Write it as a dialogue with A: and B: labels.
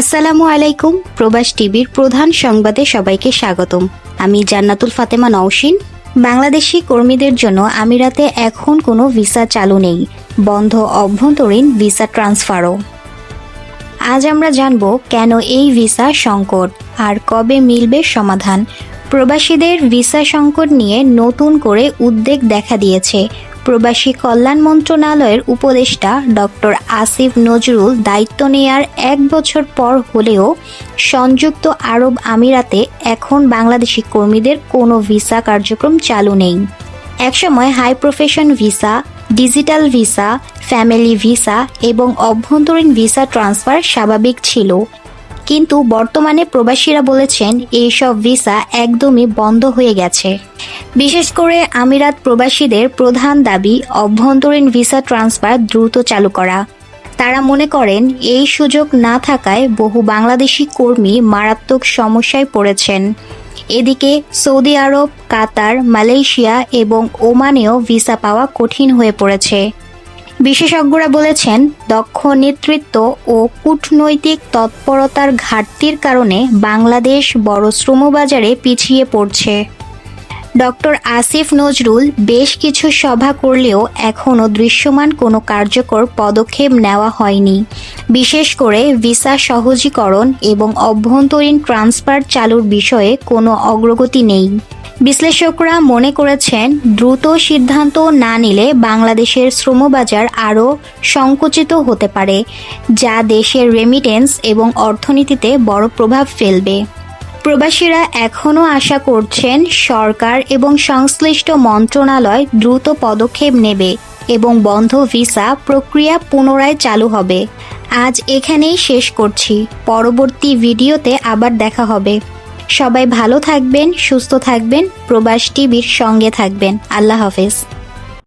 A: আসসালামু আলাইকুম, প্রবাস টিভির প্রধান সংবাদে সবাইকে স্বাগতম। আমি জান্নাতুল ফাতেমা নওশিন। বাংলাদেশি কর্মীদের জন্য আমিরাতে এখন কোনো ভিসা চালু নেই। বন্ধ অভ্যন্তরীণ ভিসা ট্রান্সফারও। আজ আমরা জানব কেন এই ভিসা সংকট আর কবে মিলবে সমাধান। প্রবাসীদের ভিসা সংকট নিয়ে নতুন করে উদ্বেগ দেখা দিয়েছে প্রবাসী কল্যাণ মন্ত্রণালয়ের উপদেষ্টা ডক্টর আসিফ নজরুল দায়িত্ব নেয়ার এক বছর পর হলেও সংযুক্ত আরব আমিরাতে এখন বাংলাদেশি কর্মীদের কোনো ভিসা কার্যক্রম চালু নেই। একসময় high profession visa, digital visa, family visa এবং অভ্যন্তরীণ ভিসা ট্রান্সফার স্বাভাবিক ছিল। কিন্তু বর্তমানে প্রবাসীরা বলেছেন, এইসব ভিসা একদমই বন্ধ হয়ে গেছে। বিশেষ করে আমিরাত প্রবাসীদের প্রধান দাবি, অভ্যন্তরীণ ভিসা ট্রান্সফার দ্রুত চালু করা। তারা মনে করেন, এই সুযোগ না থাকায় বহু বাংলাদেশি কর্মী মারাত্মক সমস্যায় পড়েছেন। এদিকে সৌদি আরব, কাতার, মালয়েশিয়া এবং ওমানেও ভিসা পাওয়া কঠিন হয়ে পড়েছে। বিশেষজ্ঞরা বলেছেন, দক্ষ নেতৃত্ব ও কূটনৈতিক তৎপরতার ঘাটতির কারণে বাংলাদেশ বড় শ্রমবাজারে পিছিয়ে পড়ছে। ডক্টর আসিফ নজরুল বেশ কিছু সভা করলেও এখনও দৃশ্যমান কোনো কার্যকর পদক্ষেপ নেওয়া হয়নি। বিশেষ করে ভিসা সহজীকরণ এবং অভ্যন্তরীণ ট্রান্সফার চালুর বিষয়ে কোনো অগ্রগতি নেই। বিশ্লেষকরা মনে করেছেন, দ্রুত সিদ্ধান্ত না নিলে বাংলাদেশের শ্রমবাজার আরও সংকুচিত হতে পারে, যা দেশের রেমিটেন্স এবং অর্থনীতিতে বড় প্রভাব ফেলবে। প্রবাসীরা এখনও আশা করছেন, সরকার এবং সংশ্লিষ্ট মন্ত্রণালয় দ্রুত পদক্ষেপ নেবে এবং বন্ধ ভিসা প্রক্রিয়া পুনরায় চালু হবে। আজ এখানেই শেষ করছি। পরবর্তী ভিডিওতে আবার দেখা হবে। সবাই ভালো থাকবেন সুস্থ থাকবেন প্রবাস টিভির সঙ্গে থাকবেন। আল্লাহ হাফেজ।